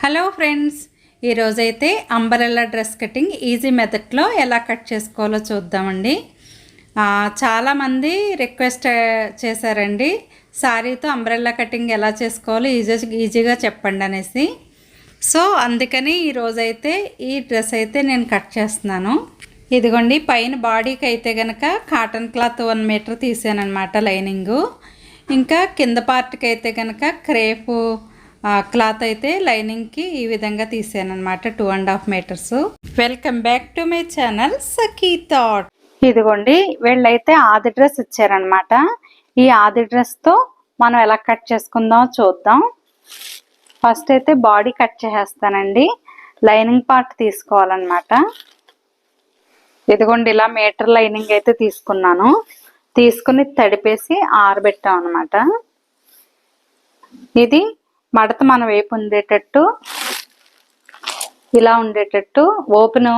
Hello friends ఈరోజైతే umbrella dress cutting easy మెథడ్లో ఎలా కట్ చేసుకోవాలో చూద్దామండి. చాలామంది రిక్వెస్ట్ చేశారండి శారీతో అంబ్రెల్లా కటింగ్ ఎలా చేసుకోవాలో? ఈజీ ఈజీగా చెప్పండి అనేసి. సో అందుకని ఈరోజైతే ఈ డ్రెస్ అయితే నేను కట్ చేస్తున్నాను. ఇదిగోండి పైన బాడీకి అయితే కనుక కాటన్ క్లాత్ వన్ మీటర్ తీసానమాట లైనింగు ఇంకా కింద పార్ట్కి అయితే కనుక క్రేపు క్లాత్ అయితే లైనింగ్కి ఈ విధంగా తీసాను అనమాట two and half meters. Welcome back to my channel Sakhi thought. ఇదిగోండి వీళ్ళైతే ఆది డ్రెస్ ఇచ్చారనమాట ఈ ఆది డ్రెస్తో మనం ఎలా కట్ చేసుకుందాం చూద్దాం. ఫస్ట్ అయితే బాడీ కట్ చేసేస్తానండి. లైనింగ్ పార్ట్ తీసుకోవాలన్నమాట. ఇదిగోండి ఇలా మీటర్ లైనింగ్ అయితే తీసుకున్నాను. తీసుకుని తడిపేసి ఆరబెట్టాం అనమాట ఇది మడత మన వైపు ఉండేటట్టు ఇలా ఉండేటట్టు ఓపెన్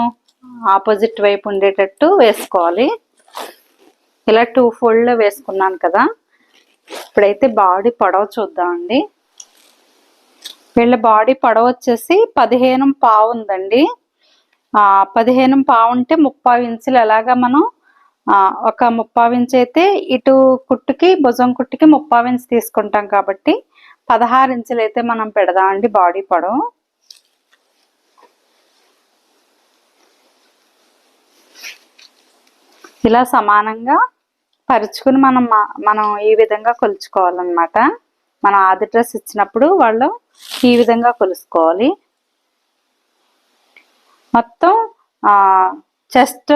ఆపోజిట్ వైపు ఉండేటట్టు వేసుకోవాలి. ఇలా టూ ఫోల్డ్లో వేసుకున్నాను కదా. ఇప్పుడైతే బాడీ పొడవ చూద్దామండి. వీళ్ళ బాడీ పొడవ వచ్చేసి పదిహేను పావు ఉందండి. పదిహేను పావు ఉంటే ముప్పై ఇంచులు. ఎలాగా మనం ఒక ముప్పావు ఇంచు అయితే ఇటు కుట్టుకి భుజం కుట్టుకి ముప్పావు ఇంచు తీసుకుంటాం కాబట్టి పదహారు ఇంచులు అయితే మనం పెడదామండి బాడీ పొడవు. ఇలా సమానంగా పరుచుకుని మనం మనం ఈ విధంగా కొలుచుకోవాలన్నమాట. మన ఆది డ్రెస్ ఇచ్చినప్పుడు వాళ్ళు ఈ విధంగా కొలుసుకోవాలి. మొత్తం చెస్ట్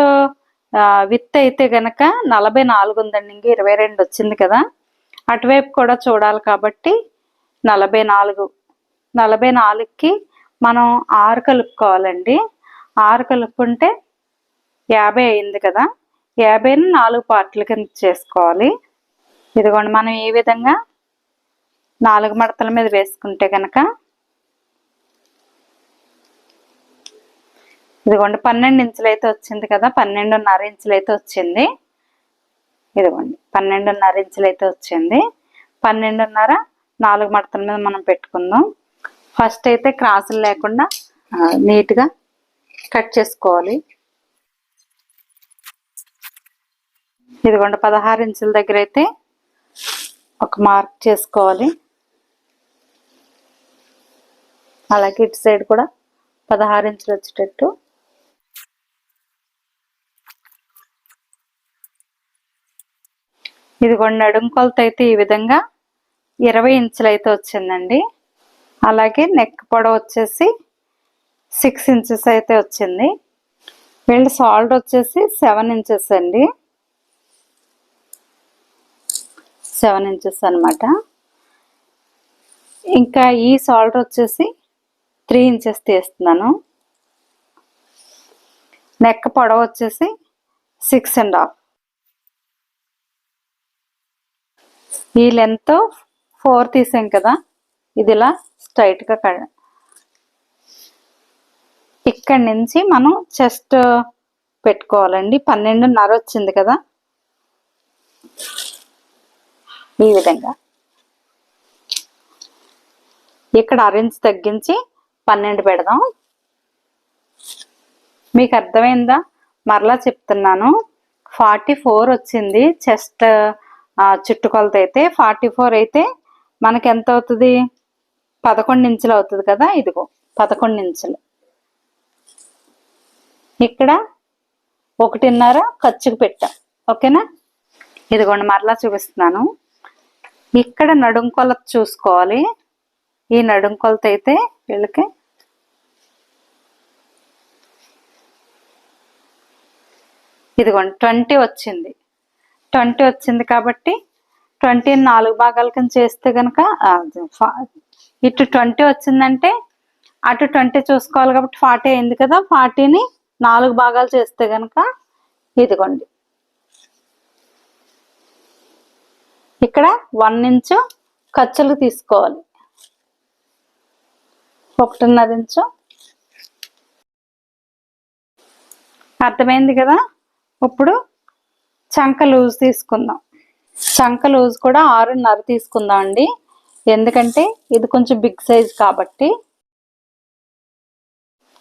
విత్ అయితే గనక నలభై నాలుగు ఉందండి ఇంక ఇరవై రెండు వచ్చింది కదా. అటువైపు కూడా చూడాలి కాబట్టి నలభై నాలుగు. నలభై నాలుగుకి మనం ఆరు కలుపుకోవాలండి. ఆరు కలుపుకుంటే యాభై అయింది కదా. యాభైని నాలుగు పార్ట్ల కింద చేసుకోవాలి. ఇదిగోండి మనం ఈ విధంగా నాలుగు మడతల మీద వేసుకుంటే కనుక ఇదిగోండి పన్నెండు ఇంచులు అయితే వచ్చింది కదా. పన్నెండున్నర ఇంచులు అయితే వచ్చింది. ఇదిగోండి పన్నెండున్నర ఇంచులు అయితే వచ్చింది. పన్నెండున్నర నాలుగు మడతల మీద మనం పెట్టుకుందాం. ఫస్ట్ అయితే క్రాసులు లేకుండా నీట్గా కట్ చేసుకోవాలి. ఇదిగోండి పదహారు ఇంచుల దగ్గర అయితే ఒక మార్క్ చేసుకోవాలి. అలాగే ఇటు సైడ్ కూడా పదహారు ఇంచులు వచ్చేటట్టు. ఇదిగోండి నడుం కొలత అయితే ఈ విధంగా ఇరవై ఇంచులు అయితే వచ్చిందండి. అలాగే నెక్ పొడవు వచ్చేసి సిక్స్ ఇంచెస్ అయితే వచ్చింది. వీళ్ళ సాల్ట్ వచ్చేసి సెవెన్ ఇంచెస్ అండి. సెవెన్ ఇంచెస్ అనమాట ఇంకా ఈ సాల్ట్ వచ్చేసి త్రీ ఇంచెస్ తీస్తున్నాను. నెక్ పొడవు వచ్చేసి సిక్స్ అండ్ హాఫ్ ఈ లెంత్ ఫోర్ తీసాం కదా ఇది ఇలా స్ట్రైట్గా కడ ఇక్కడి నుంచి మనం చెస్ట్ పెట్టుకోవాలండి. పన్నెండున్నర వచ్చింది కదా. ఈ విధంగా. ఇక్కడ అరెంజ్ తగ్గించి పన్నెండు పెడదాం. మీకు అర్థమైందా? మరలా చెప్తున్నాను. ఫార్టీ ఫోర్ వచ్చింది. చెస్ట్ చుట్టుకొలత అయితే ఫార్టీ ఫోర్ అయితే మనకి ఎంత అవుతుంది పదకొండు ఇంచులు అవుతుంది కదా ఇదిగో పదకొండు ఇంచులు ఇక్కడ ఒకటిన్నర ఖర్చుకు పెట్టాం ఓకేనా? ఇదిగోండి మరలా చూపిస్తున్నాను. ఇక్కడ నడుం కొలత చూసుకోవాలి. ఈ నడుం కొలత అయితే వీళ్ళకి ఇదిగోండి ట్వంటీ వచ్చింది. ట్వంటీ వచ్చింది కాబట్టి ట్వంటీ నాలుగు భాగాల కింద చేస్తే కనుక ఇటు ట్వంటీ వచ్చిందంటే అటు ట్వంటీ చూసుకోవాలి కాబట్టి ఫార్టీ అయింది కదా ఫార్టీని నాలుగు భాగాలు చేస్తే కనుక ఇదిగోండి. ఇక్కడ వన్ ఇంచు ఖర్చులు తీసుకోవాలి. ఒకటిన్నర ఇంచు. అర్థమైంది కదా? ఇప్పుడు చంక లూజ్ తీసుకుందాం. చంక లూజ్ కూడా ఆరున్నర తీసుకుందాం అండి. ఎందుకంటే ఇది కొంచెం బిగ్ సైజ్ కాబట్టి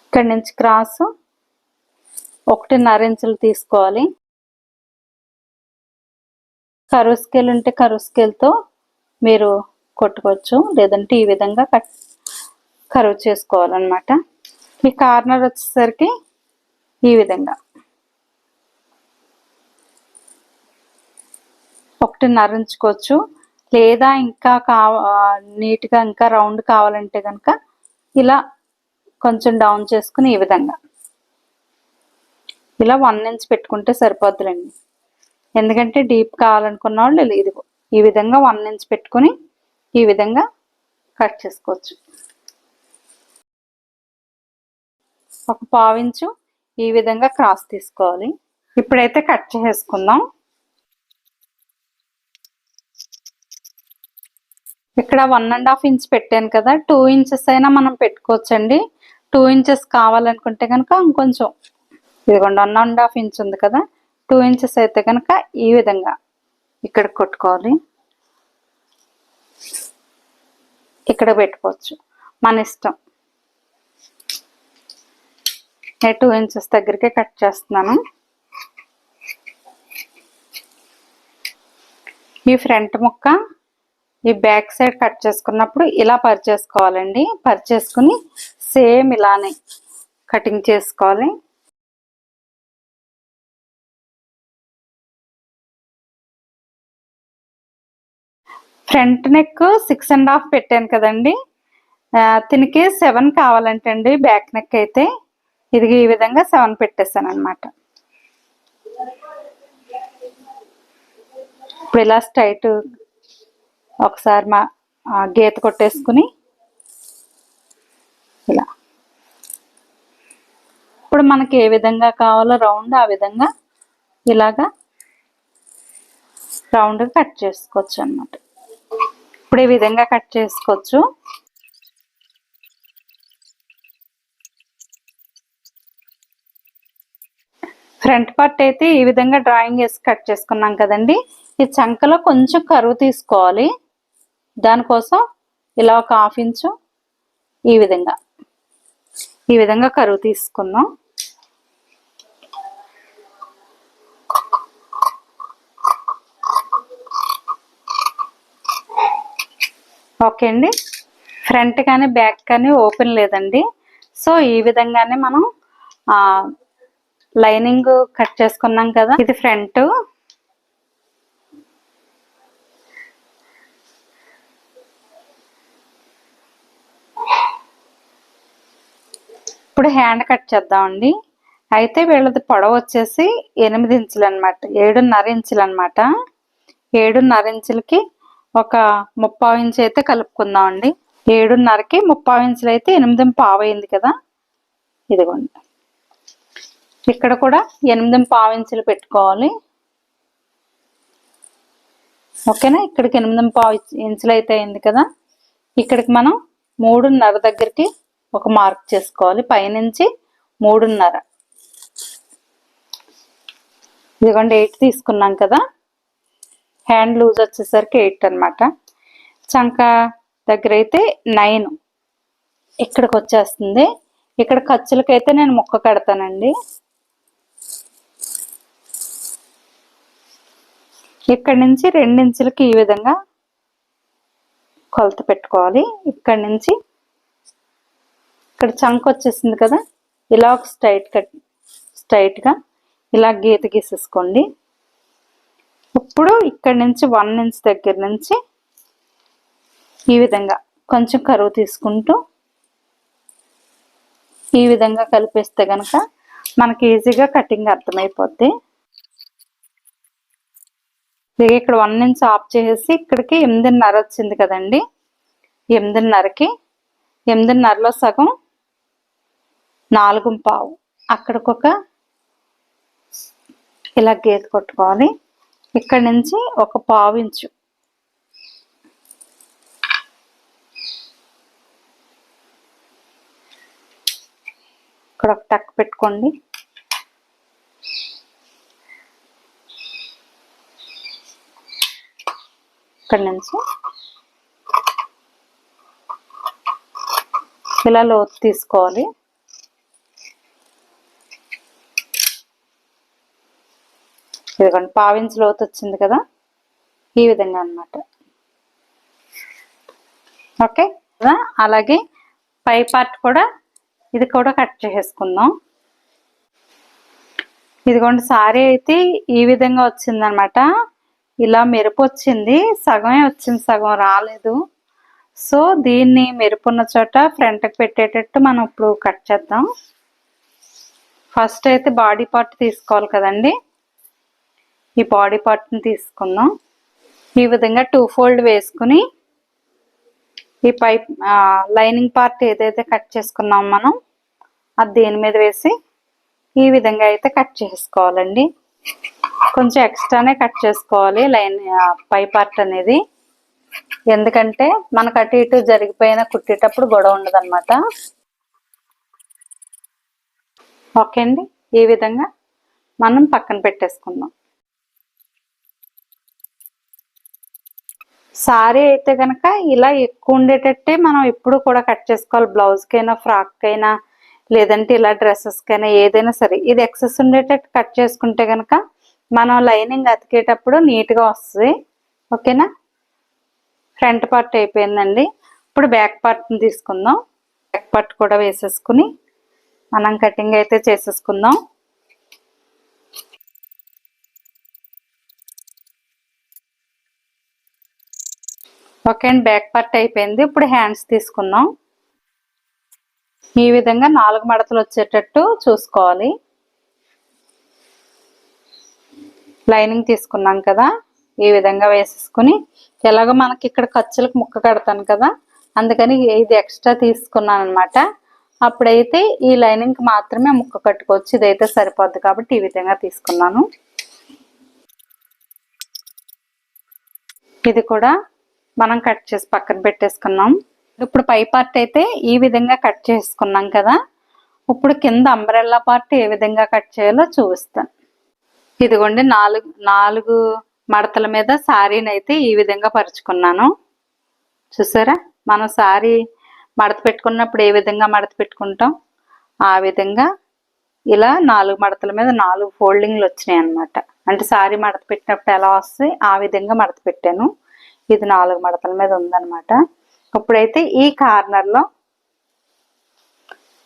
ఇక్కడి నుంచి క్రాస్ ఒకటిన్నర ఇంచులు తీసుకోవాలి. కరువు స్కేల్ ఉంటే కరువు స్కేల్తో మీరు కొట్టుకోవచ్చు. లేదంటే ఈ విధంగా కట్ కరువు చేసుకోవాలన్నమాట. ఈ కార్నర్ వచ్చేసరికి ఈ విధంగా. ఒకటిన్నర ఉంచుకోవచ్చు. లేదా ఇంకా కావ నీట్గా ఇంకా రౌండ్ కావాలంటే కనుక ఇలా కొంచెం డౌన్ చేసుకుని ఈ విధంగా. ఇలా వన్ ఇంచ్ పెట్టుకుంటే సరిపోద్దులండి. ఎందుకంటే డీప్ కావాలనుకున్న వాళ్ళు ఇది ఈ విధంగా వన్ ఇంచ్ పెట్టుకుని ఈ విధంగా కట్ చేసుకోవచ్చు. ఒక పావించు ఈ విధంగా క్రాస్ తీసుకోవాలి. ఇప్పుడైతే కట్ చేసుకుందాం ఇక్కడ వన్ అండ్ హాఫ్ ఇంచ్ పెట్టాను కదా. టూ ఇంచెస్ అయినా మనం పెట్టుకోవచ్చండి. టూ ఇంచెస్ కావాలనుకుంటే కనుక ఇంకొంచెం. ఇదిగోండి వన్ అండ్ హాఫ్ ఇంచ్ ఉంది కదా. టూ ఇంచెస్ అయితే కనుక ఈ విధంగా ఇక్కడ కొట్టుకోవాలి. ఇక్కడ పెట్టుకోవచ్చు. మన ఇష్టం. నేను టూ ఇంచెస్ దగ్గరికి కట్ చేస్తున్నాను. ఈ ఫ్రంట్ ముక్క ఈ బ్యాక్ సైడ్ కట్ చేసుకున్నప్పుడు ఇలా పరిచేసుకోవాలండి. పరిచేసుకుని సేమ్ ఇలానే కటింగ్ చేసుకోవాలి. Front neck six and half పెట్టాను కదండి. తినికి సెవెన్ కావాలంటే అండి బ్యాక్ నెక్ అయితే. ఇది ఈ విధంగా సెవెన్ పెట్టేశాను అనమాట ఇప్పుడు ఇలా స్ట్రైట్ ఒకసారి మా గీత కొట్టేసుకుని ఇలా. ఇప్పుడు మనకి ఏ విధంగా కావాలో రౌండ్ ఆ విధంగా ఇలాగా రౌండ్గా కట్ చేసుకోవచ్చు అన్నమాట. ఇప్పుడు ఈ విధంగా కట్ చేసుకోవచ్చు. ఫ్రంట్ పార్ట్ అయితే ఈ విధంగా డ్రాయింగ్ వేసి కట్ చేసుకున్నాం కదండి. ఈ చంకలో కొంచెం కరువు తీసుకోవాలి. దానికోసం ఇలా ఒక హాఫ్ ఇంచు ఈ విధంగా ఈ విధంగా కరువు తీసుకుందాం. ఓకే అండి. ఫ్రంట్ కానీ బ్యాక్ కానీ ఓపెన్ లేదండి. సో ఈ విధంగానే మనం లైనింగ్ కట్ చేసుకున్నాం కదా. ఇది ఫ్రంట్. ఇప్పుడు హ్యాండ్ కట్ చేద్దామండి. అయితే వీళ్ళది పొడవు వచ్చేసి ఎనిమిది ఇంచులు అనమాట ఏడున్నర ఇంచులు అనమాట ఏడున్నర ఇంచులకి ఒక ముప్పావు ఇంచు అయితే కలుపుకుందాం అండి ఏడున్నరకి ముప్పావు ఇంచులు అయితే ఎనిమిది పావు అయింది కదా. ఇదిగోండి. ఇక్కడ కూడా ఎనిమిది పావు ఇంచులు పెట్టుకోవాలి. ఓకేనా? ఇక్కడికి ఎనిమిది పావు ఇంచులు అయితే అయింది కదా. ఇక్కడికి మనం మూడున్నర దగ్గరికి ఒక మార్క్ చేసుకోవాలి పైనుంచి మూడున్నర. ఇదిగోండి ఎయిట్ తీసుకున్నాం కదా. హ్యాండ్ లూజ్ వచ్చేసరికి ఎయిట్ అనమాట చంక దగ్గర అయితే నైన్. ఇక్కడికి వచ్చేస్తుంది. ఇక్కడ ఖర్చులకైతే నేను ముక్క కడతానండి. ఇక్కడ నుంచి రెండించులకి ఈ విధంగా కొలత పెట్టుకోవాలి. ఇక్కడ నుంచి ఇక్కడ చంక్ వచ్చేసింది కదా? ఇలా ఒక స్ట్రైట్ కట్ స్ట్రైట్గా ఇలా గీత గీసేసుకోండి. ఇప్పుడు ఇక్కడ నుంచి వన్ ఇంచ్ దగ్గర నుంచి ఈ విధంగా కొంచెం కరువు తీసుకుంటూ ఈ విధంగా కలిపేస్తే కనుక మనకి ఈజీగా కటింగ్ అర్థమైపోద్ది. ఇక్కడ వన్ ఇంచ్ ఆఫ్ చేసేసి ఇక్కడికి ఎనిమిదిన్నర వచ్చింది కదండి? ఎనిమిదిన్నరకి. ఎనిమిదిన్నరలో సగం నాలుగు పావు. అక్కడికొక ఇలా గీత కొట్టుకోవాలి. ఇక్కడ నుంచి ఒక పావు ఇంచు. ఇక్కడ ఒక టక్ పెట్టుకోండి. ఇక్కడ నుంచి ఇలా లోతు తీసుకోవాలి. ఇదిగోండి పావించి లోతు వచ్చింది కదా? ఈ విధంగా అన్నమాట. ఓకే? అలాగే పై పార్ట్ కూడా ఇది కూడా కట్ చేసేసుకుందాం. ఇదిగోండి సారీ అయితే ఈ విధంగా వచ్చిందనమాట ఇలా మెరుపు వచ్చింది. సగమే వచ్చింది సగం రాలేదు. సో దీన్ని మెరుపున్న చోట ఫ్రంట్కి పెట్టేటట్టు మనం ఇప్పుడు కట్ చేద్దాం. ఫస్ట్ అయితే బాడీ పార్ట్ తీసుకోవాలి కదండి. ఈ బాడీ పార్ట్ని తీసుకుందాం. ఈ విధంగా టూ ఫోల్డ్ వేసుకుని ఈ పైప్ లైనింగ్ పార్ట్ ఏదైతే కట్ చేసుకున్నాం మనం అది దీని మీద వేసి ఈ విధంగా అయితే కట్ చేసుకోవాలండి. కొంచెం ఎక్స్ట్రానే కట్ చేసుకోవాలి లైన్ పై పార్ట్ అనేది. ఎందుకంటే మనకు అటు ఇటు జరిగిపోయిన కుట్టేటప్పుడు గొడవ ఉండదు అనమాట ఓకే అండి. ఈ విధంగా మనం పక్కన పెట్టేసుకుందాం. సారీ అయితే కనుక ఇలా ఎక్కువ ఉండేటట్టే మనం ఎప్పుడు కూడా కట్ చేసుకోవాలి. బ్లౌజ్కైనా ఫ్రాక్కైనా లేదంటే ఇలా డ్రెస్సెస్కైనా ఏదైనా సరే. ఇది ఎక్సెస్ ఉండేటట్టు కట్ చేసుకుంటే కనుక మనం లైనింగ్ అతికేటప్పుడు నీట్గా వస్తుంది. ఓకేనా ఫ్రంట్ పార్ట్ అయిపోయిందండి. ఇప్పుడు బ్యాక్ పార్ట్ని తీసుకుందాం. బ్యాక్ పార్ట్ కూడా వేసేసుకుని మనం కటింగ్ అయితే చేసేసుకుందాం. ఓకే అండి బ్యాక్ పార్ట్ అయిపోయింది. ఇప్పుడు హ్యాండ్స్ తీసుకుందాం. ఈ విధంగా నాలుగు మడతలు వచ్చేటట్టు చూసుకోవాలి. లైనింగ్ తీసుకున్నాం కదా ఈ విధంగా వేసేసుకుని. ఎలాగో మనకి ఇక్కడ ఖర్చులకు ముక్క కడతాను కదా అందుకని ఇది ఎక్స్ట్రా తీసుకున్నాను అనమాట అప్పుడైతే ఈ లైనింగ్ మాత్రమే ముక్క కట్టుకోవచ్చు. ఇదైతే సరిపోద్ది కాబట్టి ఈ విధంగా తీసుకున్నాను. ఇది కూడా మనం కట్ చేసి పక్కన పెట్టేసుకున్నాం. ఇప్పుడు పై పార్ట్ అయితే ఈ విధంగా కట్ చేసుకున్నాం కదా. ఇప్పుడు కింద అంబ్రెల్లా పార్ట్ ఏ విధంగా కట్ చేయాలో చూస్తాను ఇదిగోండి నాలుగు నాలుగు మడతల మీద శారీని అయితే ఈ విధంగా పరుచుకున్నాను. చూసారా? మనం శారీ మడత పెట్టుకున్నప్పుడు ఏ విధంగా మడత పెట్టుకుంటాం? ఆ విధంగా ఇలా నాలుగు మడతల మీద నాలుగు ఫోల్డింగ్లు వచ్చినాయి అనమాట అంటే శారీ మడత పెట్టినప్పుడు ఎలా వస్తాయి? ఆ విధంగా మడత పెట్టాను. ఇది నాలుగు మడతల మీద ఉందన్నమాట. ఇప్పుడైతే ఈ కార్నర్లో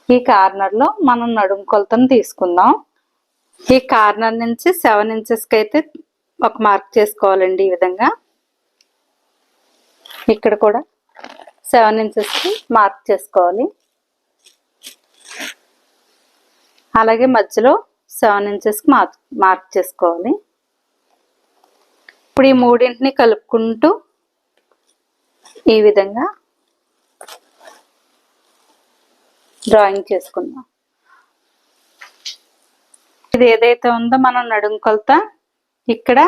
ఈ కార్నర్లో మనం నడుము కొలతను తీసుకుందాం. ఈ కార్నర్ నుంచి సెవెన్ ఇంచెస్కి అయితే ఒక మార్క్ చేసుకోవాలండి ఈ విధంగా. ఇక్కడ కూడా సెవెన్ ఇంచెస్కి మార్క్ చేసుకోవాలి. అలాగే మధ్యలో సెవెన్ ఇంచెస్కి మార్క్ మార్క్ చేసుకోవాలి. ఇప్పుడు ఈ మూడింటిని కలుపుకుంటూ ఈ విధంగా డ్రాయింగ్ చేసుకుందాం. ఇది ఏదైతే ఉందో మనం నడుము కొలత ఇక్కడ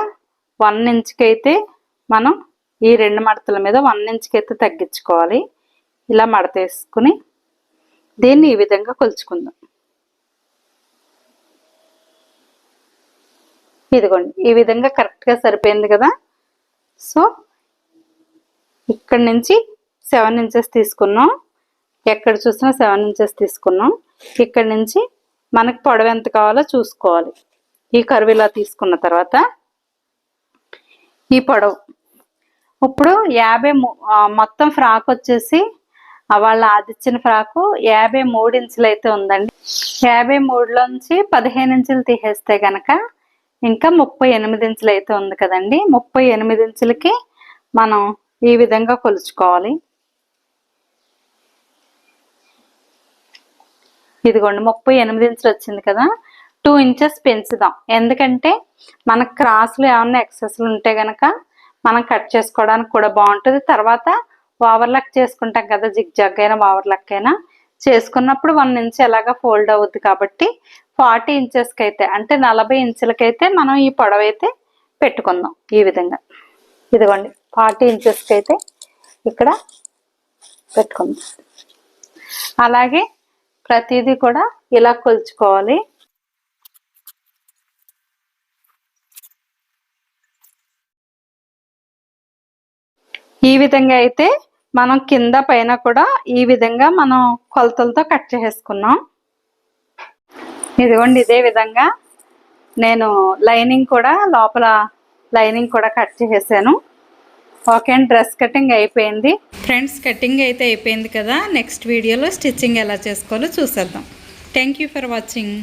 వన్ ఇంచ్కి అయితే మనం ఈ రెండు మడతల మీద వన్ ఇంచ్కి అయితే తగ్గించుకోవాలి. ఇలా మడత వేసుకుని దీన్ని ఈ విధంగా కొలుచుకుందాం. ఇదిగోండి ఈ విధంగా కరెక్ట్గా సరిపోయింది కదా? సో ఇక్కడ నుంచి సెవెన్ ఇంచెస్ తీసుకున్నాం. ఎక్కడ చూసినా సెవెన్ ఇంచెస్ తీసుకున్నాం. ఇక్కడ నుంచి మనకి పొడవు ఎంత కావాలో చూసుకోవాలి. ఈ కరువు ఇలా తీసుకున్న తర్వాత ఈ పొడవు. ఇప్పుడు యాభై మొత్తం ఫ్రాక్ వచ్చేసి వాళ్ళ ఆదిచ్చిన ఫ్రాకు యాభై మూడు ఇంచులు అయితే ఉందండి. యాభై మూడులోంచి పదిహేను ఇంచులు తీసేస్తే గనక ఇంకా ముప్పై ఎనిమిది ఇంచులు అయితే ఉంది కదండి. ముప్పై ఎనిమిది ఇంచులకి మనం ఈ విధంగా కొలుచుకోవాలి. ఇదిగోండి ముప్పై ఎనిమిది ఇంచులు వచ్చింది కదా. టూ ఇంచెస్ పెంచుదాం. ఎందుకంటే మన క్రాస్లు ఏమన్నా ఎక్సెస్లు ఉంటే గనక మనం కట్ చేసుకోవడానికి కూడా బాగుంటుంది. తర్వాత ఓవర్లక్ చేసుకుంటాం కదా జిగ్ జగ్ అయినా ఓవర్లక్ అయినా. చేసుకున్నప్పుడు వన్ ఇంచ్ ఎలాగా ఫోల్డ్ అవుద్ది కాబట్టి ఫార్టీ ఇంచెస్కి అయితే అంటే నలభై ఇంచులకైతే మనం ఈ పొడవైతే పెట్టుకుందాం ఈ విధంగా. ఇదిగోండి ఫార్టీ ఇంచెస్కి అయితే ఇక్కడ పెట్టుకుందాం. అలాగే ప్రతిదీ కూడా ఇలా కొలుచుకోవాలి. ఈ విధంగా అయితే మనం కింద పైన కూడా ఈ విధంగా మనం కొలతలతో కట్ చేసేసుకున్నాం. ఇదిగోండి ఇదే విధంగా నేను లైనింగ్ కూడా లోపల లైనింగ్ కూడా కట్ చేసేసాను. ఓకే అండి డ్రెస్ కటింగ్ అయిపోయింది. ఫ్రెండ్స్ కటింగ్ అయితే అయిపోయింది కదా. నెక్స్ట్ వీడియోలో స్టిచ్చింగ్ ఎలా చేసుకోవాలో చూసేద్దాం. Thank you for watching